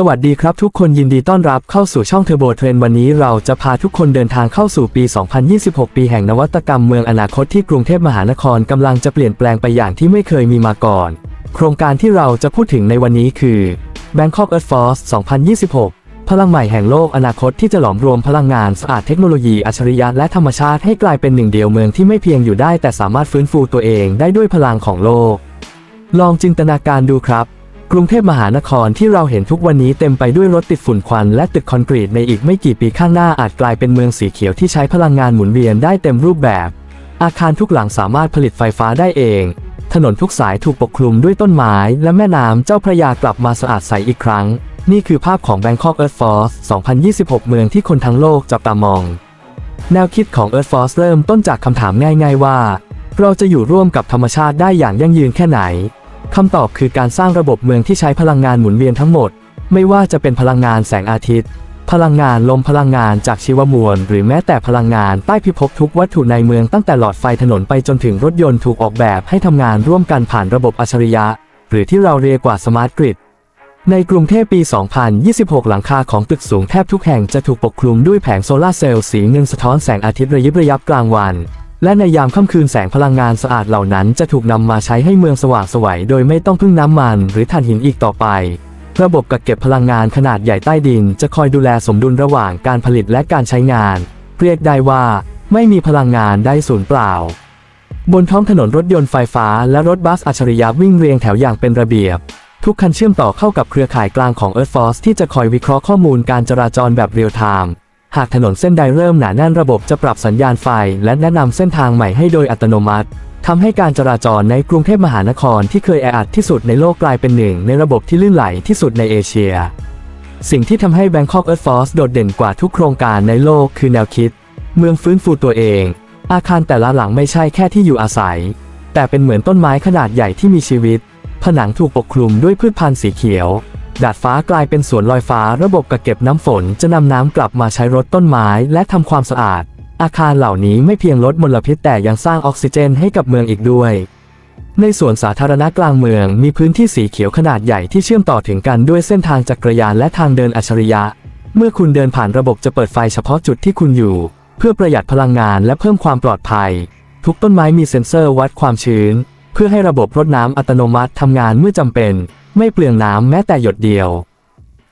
สวัสดีครับทุกคนยินดีต้อนรับเข้าสู่ช่องเทอร์โบเทรนวันนี้เราจะพาทุกคนเดินทางเข้าสู่ปี 2026 ปีแห่งนวัตกรรมเมืองอนาคตที่กรุงเทพมหานครกำลังจะเปลี่ยนแปลงไปอย่างที่ไม่เคยมีมาก่อน โครงการที่เราจะพูดถึงในวันนี้คือ Bangkok Earth Force 2026 พลังใหม่แห่งโลกอนาคตที่จะหลอมรวมพลังงานสะอาดเทคโนโลยีอัจฉริยะและธรรมชาติให้กลายเป็นหนึ่งเดียวเมืองที่ไม่เพียงอยู่ได้แต่สามารถฟื้นฟูตัวเองได้ด้วยพลังของโลก ลองจินตนาการดูครับ กรุงเทพมหานครที่เราเห็นทุกวันนี้เต็มไปด้วยรถติดฝุ่นควันและตึกคอนกรีตในอีกไม่กี่ปีข้างหน้าอาจกลายเป็นเมืองสีเขียวที่ใช้พลังงานหมุนเวียนได้เต็มรูปแบบ อาคารทุกหลังสามารถผลิตไฟฟ้าได้เอง ถนนทุกสายถูกปกคลุมด้วยต้นไม้ และแม่น้ำเจ้าพระยากลับมาสะอาดใสอีกครั้ง นี่คือภาพของ Bangkok Earth Force 2026 เมืองที่คนทั้งโลกจับตามอง แนวคิดของ Earth Force เริ่มต้นจากคำถามง่าย ๆ ว่า เราจะอยู่ร่วมกับธรรมชาติได้อย่างยั่งยืนแค่ไหน คำตอบคือการสร้างระบบเมืองที่ใช้พลังงานหมุนเวียนทั้งหมด ไม่ว่าจะเป็นพลังงานแสงอาทิตย์ พลังงานลมพลังงานจากชีวมวล หรือแม้แต่พลังงานใต้พิภพทุกวัตถุในเมืองตั้งแต่หลอดไฟถนนไปจนถึงรถยนต์ถูกออกแบบให้ทำงานร่วมกันผ่านระบบอัจฉริยะ หรือที่เราเรียกว่าสมาร์ทกริดในกรุงเทพปี 2026 หลังคาของตึกสูงแทบทุกแห่งจะถูกปกคลุมด้วยแผงโซลาร์เซลล์สีเงินสะท้อนแสงอาทิตย์ระยิบระยับกลางวัน และในยามค่ำคืนแสงพลังงานสะอาดเหล่านั้นจะถูกนำมาใช้ให้เมืองสว่างสวัยโดยไม่ต้องพึ่งน้ำมัน หรือถ่านหินอีกต่อไป ระบบกักเก็บพลังงานขนาดใหญ่ใต้ดิน จะคอยดูแลสมดุลระหว่างการผลิตและการใช้งาน เรียกได้ว่า ไม่มีพลังงานได้สูญเปล่า บนท้องถนนรถยนต์ไฟฟ้าและรถบัสอัจฉริยะวิ่งเรียงแถวอย่างเป็นระเบียบ ทุกคันเชื่อมต่อเข้ากับเครือข่ายกลางของ Earth Force ที่จะคอยวิเคราะห์ข้อมูลการจราจรแบบเรียลไทม์ หากถนนเส้นใดเริ่มหนาแน่นระบบจะปรับสัญญาณไฟ และแนะนำเส้นทางใหม่ให้โดยอัตโนมัติทำให้การจราจรในกรุงเทพมหานครที่เคยแออัดที่สุดในโลกกลายเป็นหนึ่งในระบบที่ลื่นไหลที่สุดในเอเชีย สิ่งที่ทำให้ Bangkok Earth Force โดดเด่นกว่าทุกโครงการในโลกคือแนวคิด เมืองฟื้นฟูตัวเอง อาคารแต่ละหลังไม่ใช่แค่ที่อยู่อาศัย แต่เป็นเหมือนต้นไม้ขนาดใหญ่ที่มีชีวิต ผนังถูกปกคลุมด้วยพืชพันธุ์สีเขียว ดาดฟ้ากลายเป็นสวนลอยฟ้าระบบกักเก็บน้ำฝนจะนำน้ำกลับมาใช้รดต้นไม้และทำความสะอาด อาคารเหล่านี้ไม่เพียงลดมลพิษแต่ยังสร้างออกซิเจนให้กับเมืองอีกด้วย ในสวนสาธารณะกลางเมืองมีพื้นที่สีเขียวขนาดใหญ่ที่เชื่อมต่อถึงกันด้วยเส้นทางจักรยานและทางเดินอัจฉริยะ เมื่อคุณเดินผ่านระบบจะเปิดไฟเฉพาะจุดที่คุณอยู่ เพื่อประหยัดพลังงานและเพิ่มความปลอดภัย ทุกต้นไม้มีเซ็นเซอร์วัดความชื้น เพื่อให้ระบบรดน้ำอัตโนมัติทำงานเมื่อจำเป็น ไม่เปลืองน้ำแม้แต่หยดเดียว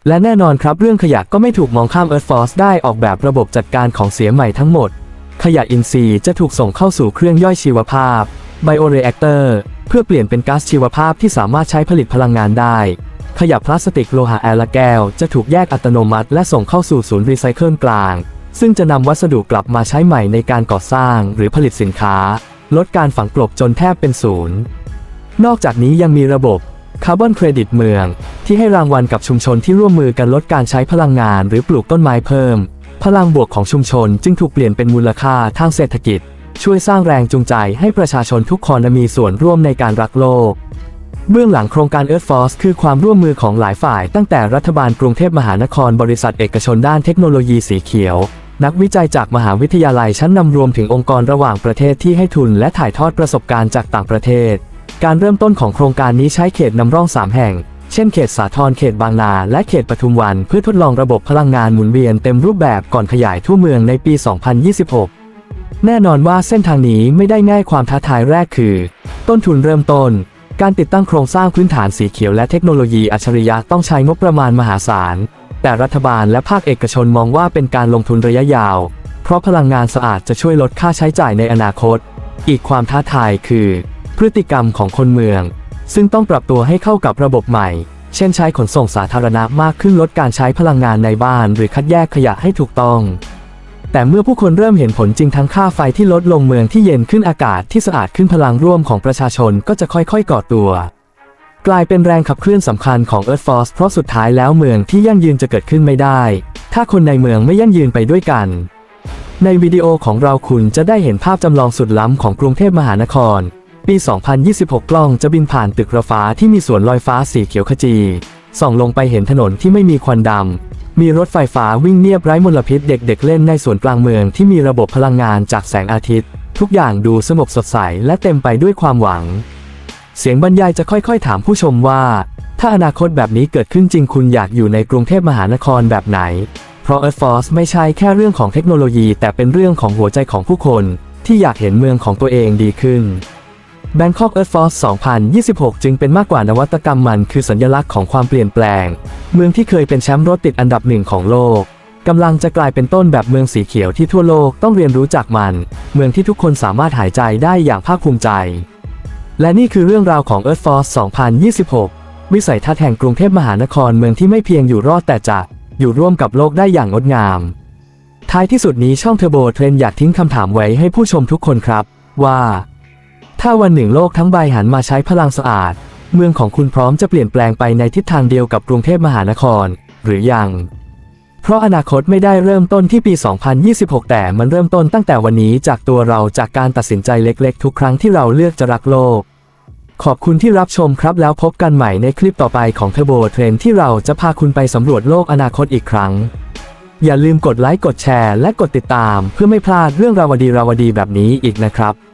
และแน่นอนครับเรื่องขยะก็ไม่ถูกมองข้าม Earth Force ได้ออกแบบระบบจัดการของเสียใหม่ทั้งหมด ขยะอินทรีย์จะถูกส่งเข้าสู่เครื่องย่อยชีวภาพ Bioreactor เพื่อเปลี่ยนเป็นก๊าซชีวภาพที่สามารถใช้ผลิตพลังงานได้ ขยะพลาสติกโลหะแอละแก้วจะถูกแยกอัตโนมัติ และส่งเข้าสู่ศูนย์รีไซเคิลกลาง ซึ่งจะนำวัสดุกลับมาใช้ใหม่ในการก่อสร้างหรือผลิตสินค้า ลดการฝังกลบจนแทบเป็นศูนย์ นอกจากนี้ยังมีระบบ คาร์บอนเครดิตเมือง ที่ให้รางวัลกับชุมชนที่ร่วมมือกันลดการใช้พลังงานหรือปลูกต้นไม้เพิ่ม พลังบวกของชุมชนจึงถูกเปลี่ยนเป็นมูลค่าทางเศรษฐกิจ ช่วยสร้างแรงจูงใจให้ประชาชนทุกคนมีส่วนร่วมในการรักโลก เบื้องหลังโครงการ Earth Force คือความร่วมมือของหลายฝ่าย ตั้งแต่รัฐบาลกรุงเทพมหานครบริษัทเอกชนด้านเทคโนโลยีสีเขียวนักวิจัยจากมหาวิทยาลัยชั้นนำรวมถึงองค์กรระหว่างประเทศที่ให้ทุนและถ่ายทอดประสบการณ์จากต่างประเทศ การเริ่มต้นของโครงการนี้ใช้เขตนำร่อง 3 แห่ง เช่นเขตสาทรเขตบางนา และเขตปทุมวัน เพื่อทดลองระบบพลังงานหมุนเวียนเต็มรูปแบบก่อนขยายทั่วเมืองในปี 2026 แน่นอนว่าเส้นทางนี้ไม่ได้ง่ายความท้าทายแรกคือ ต้นทุนเริ่มต้น การติดตั้งโครงสร้างพื้นฐานสีเขียวและเทคโนโลยีอัจฉริยะต้องใช้งบประมาณมหาศาล แต่รัฐบาลและภาคเอกชนมองว่าเป็นการลงทุนระยะยาว เพราะพลังงานสะอาดจะช่วยลดค่าใช้จ่ายในอนาคต อีกความท้าทายคือ พฤติกรรมของคนเมือง ซึ่งต้องปรับตัวให้เข้ากับระบบใหม่ เช่นใช้ขนส่งสาธารณะมากขึ้นลดการใช้พลังงานในบ้าน หรือคัดแยกขยะให้ถูกต้อง แต่เมื่อผู้คนเริ่มเห็นผลจริงทั้งค่าไฟที่ลดลงเมืองที่เย็นขึ้นอากาศที่สะอาดขึ้นพลังร่วมของประชาชนก็จะค่อยๆก่อตัว กลายเป็นแรงขับเคลื่อนสำคัญของ Earth Force เพราะสุดท้ายแล้วเมืองที่ยั่งยืนจะเกิดขึ้นไม่ได้ ถ้าคนในเมืองไม่ยั่งยืนไปด้วยกันในวิดีโอของเราคุณจะได้เห็นภาพจำลองสุดล้ำของกรุงเทพมหานคร ปี 2026 กล้องจะบินผ่านตึกระฟ้าที่มีสวนลอยฟ้าสีเขียวขจีส่องลงไปเห็นถนนที่ไม่มีควันดำ มีรถไฟฟ้าวิ่งเนียบไร้มลพิษเด็ก ๆ เล่นในสวนกลางเมืองที่มีระบบพลังงานจากแสงอาทิตย์ ทุกอย่างดูสงบสดใสและเต็มไปด้วยความหวัง เสียงบรรยายจะค่อยๆ ถามผู้ชมว่า ถ้าอนาคตแบบนี้เกิดขึ้นจริงคุณอยากอยู่ในกรุงเทพมหานครแบบไหน เพราะ Earth Force ไม่ใช่แค่เรื่องของเทคโนโลยี แต่เป็นเรื่องของหัวใจของผู้คน ที่อยากเห็นเมืองของตัวเองดีขึ้น Bangkok Earth Force 2026 จึงเป็นมากกว่านวัตกรรมมันคือสัญลักษณ์ของความเปลี่ยนแปลง เมืองที่เคยเป็นแชมป์รถติดอันดับหนึ่งของโลกกำลังจะกลายเป็นต้นแบบเมืองสีเขียวที่ทั่วโลกต้องเรียนรู้จากมัน เมืองที่ทุกคนสามารถหายใจได้อย่างภาคภูมิใจ และนี่คือเรื่องราวของ Earth Force 2026 วิสัยทัศน์แห่งกรุงเทพมหานครเมืองที่ไม่เพียงอยู่รอดแต่จะอยู่ร่วมกับโลกได้อย่างงดงาม ท้ายที่สุดนี้ช่องเทอร์โบเทรนอยากทิ้งคำถามไว้ให้ผู้ชมทุกคนครับ ว่า ถ้าวันหนึ่งโลกทั้งใบหันมาใช้พลังสะอาด เมืองของคุณพร้อมจะเปลี่ยนแปลงไปในทิศทางเดียวกับกรุงเทพมหานคร หรือยัง เพราะอนาคตไม่ได้เริ่มต้นที่ปี 2026 แต่มันเริ่มต้นตั้งแต่วันนี้จากตัวเราจากการตัดสินใจเล็กๆ ทุกครั้งที่เราเลือกจะรักโลก ขอบคุณที่รับชมครับแล้วพบกันใหม่ในคลิปต่อไปของเทอร์โบเทรนที่เราจะพาคุณไปสำรวจโลกอนาคตอีกครั้ง อย่าลืมกดไลค์กดแชร์ และกดติดตาม เพื่อไม่พลาดเรื่องราวดีๆแบบนี้อีกนะครับ